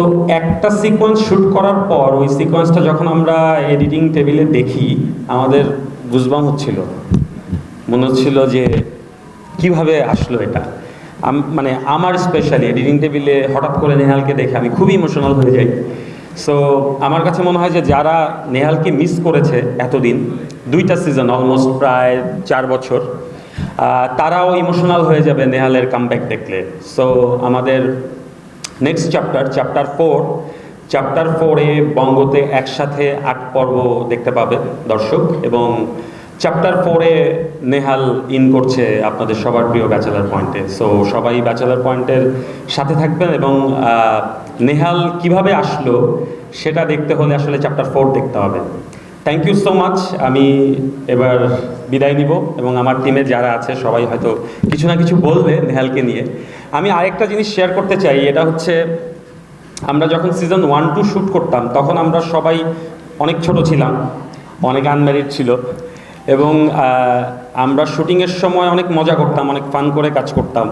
তো একটা sequence shoot করার পর ওই সিকোয়েন্সটা যখন আমরা এডিটিং টেবিলে দেখি, আমাদের গুজবাম হচ্ছিল। মনে হচ্ছিল যে, কীভাবে আসলো এটা? মানে আমার স্পেশালি এডিটিং টেবিলে হঠাৎ করে নেহালকে দেখে আমি খুবই ইমোশনাল হয়ে যাই। সো আমার কাছে মনে হয় যে যারা নেহালকে মিস করেছে এতদিন, দুইটা সিজন অলমোস্ট প্রায় চার বছর তারাও ইমোশনাল হয়ে যাবে নেহালের কামব্যাক দেখলে। সো আমাদের next chapter chapter four chapter ফোরে বঙ্গতে একসাথে আট পর্ব দেখতে পাবে দর্শক, এবং চ্যাপ্টার ফোরে নেহাল ইন করছে আপনাদের সবার প্রিয় ব্যাচেলার পয়েন্টে সো সবাই ব্যাচেলার পয়েন্টের সাথে থাকবেন, এবং নেহাল কীভাবে আসলো সেটা দেখতে হলে আসলে চ্যাপ্টার ফোর দেখতে হবে। থ্যাংক ইউ সো মাচ আমি এবার বিদায় নিব এবং আমার টিমে যারা আছে সবাই হয়তো কিছু না কিছু বলবে নেহালকে নিয়ে। আমি আরেকটা জিনিস শেয়ার করতে চাই, এটা হচ্ছে আমরা যখন সিজন ওয়ান টু শ্যুট করতাম, তখন আমরা সবাই অনেক ছোট ছিলাম, অনেক আনম্যারিড ছিল এবং আমরা শুটিংয়ের সময় অনেক মজা করতাম, অনেক ফান করে কাজ করতাম।